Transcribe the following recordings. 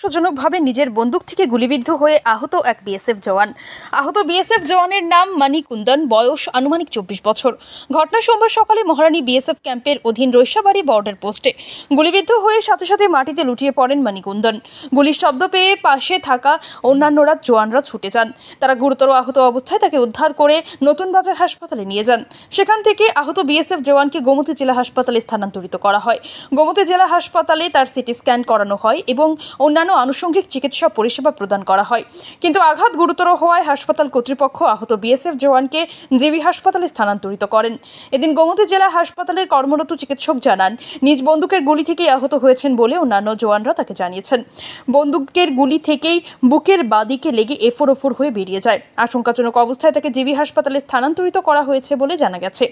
রহস্যজনকভাবে নিজের বন্দুক থেকে গুলিবিদ্ধ হয়ে আহত এক বিএসএফ জওয়ান। আহত বিএসএফ জওয়ানের নাম মানি কুন্দন, বয়স আনুমানিক চব্বিশ বছর। ঘটনা সোমবার সকালে মহারানী বিএসএফ ক্যাম্পের অধীন রৈশাবাড়ি বর্ডার পোস্টে। গুলিবিদ্ধ হয়ে সাথে সাথে মাটিতে লুটিয়ে পড়েন মানিকুন্দন গুলির শব্দ পেয়ে পাশে থাকা অন্যান্যরা জওয়ানরা ছুটে যান। তারা গুরুতর আহত অবস্থায় তাকে উদ্ধার করে নতুন বাজার হাসপাতালে নিয়ে যান। সেখান থেকে আহত বিএসএফ জওয়ানকে গোমতী জেলা হাসপাতালে স্থানান্তরিত করা হয়। গোমতী জেলা হাসপাতালে তার সিটি স্ক্যান করানো হয় এবং অন্যান্য আনুষঙ্গিক চিকিৎসা পরিষেবা প্রদান করা হয়। কিন্তু আঘাত গুরুতর হওয়ায় হাসপাতাল কর্তৃপক্ষ আহত বিএসএফ জওয়ানকে জিবি হাসপাতালে স্থানান্তরিত করেন। এদিন গোমতী জেলা হাসপাতালের কর্মরত চিকিৎসক জানান, নিজ বন্দুকের গুলি থেকেই আহত হয়েছেন বলে অন্যান্য জওয়ানরা তাকে জানিয়েছেন। বন্দুকের গুলি থেকেই বুকের বাদিকে লেগে এফোর ওফোর হয়ে বেরিয়ে যায়। আশঙ্কাজনক অবস্থায় তাকে জিবি হাসপাতালে স্থানান্তরিত করা হয়েছে বলে জানা গেছে।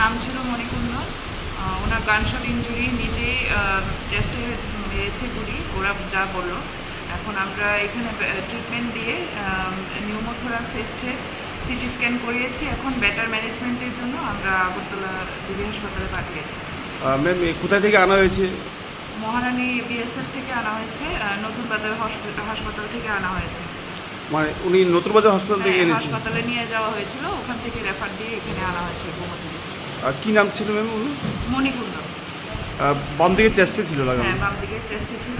নাম ছিল গানশট ইঞ্জুরি নিজেই চেস্টে মেরেছে গুলি ওরা যা বলল। এখন আমরা এখানে ট্রিটমেন্ট দিয়ে নিউমোথোরাক্স এসছে সিটি স্ক্যান করিয়েছি। এখন বেটার ম্যানেজমেন্টের জন্য আমরা আগরতলা জিবি হাসপাতালে পাঠিয়েছি। ম্যাম কোথা থেকে আনা হয়েছে? মহারানী বিএসএফ থেকে আনা হয়েছে নতুন বাজার হাসপাতাল থেকে আনা হয়েছে। মানে উনি নতুন বাজার হাসপাতাল থেকে হ্যাঁ, এনেছেন? হাসপাতালে নিয়ে যাওয়া হয়েছিল ওখান থেকে রেফার দিয়ে এখানে আনা হয়েছে গোমতী আর কি নাম ছিল ম্যাম উনি মণিকুন্দ বাম দিকে চেস্টে ছিল লাগানো হ্যাঁ বাম দিকে চেস্টে ছিল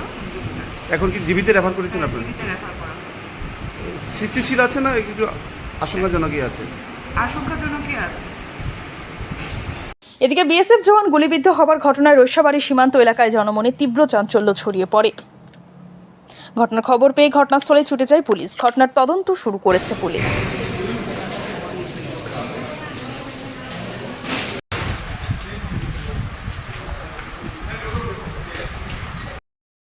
এখন কি জীবিতে রেফার করেছেন আপনার জীবিত রেফার করা হয়েছে। স্মৃতিশীল আছে না কিছু আশঙ্কাজনকই আছে? আশঙ্কাজনকই আছে। এদিকে বিএসএফ জওয়ান গুলিবিদ্ধ হবার ঘটনায় রৈশাবাড়ি সীমান্ত এলাকায় জনমনে তীব্র চাঞ্চল্য ছড়িয়ে পড়ে। ঘটনার খবর পেয়ে ঘটনাস্থলে ছুটে যায় পুলিশ। ঘটনার তদন্ত শুরু করেছে পুলিশ।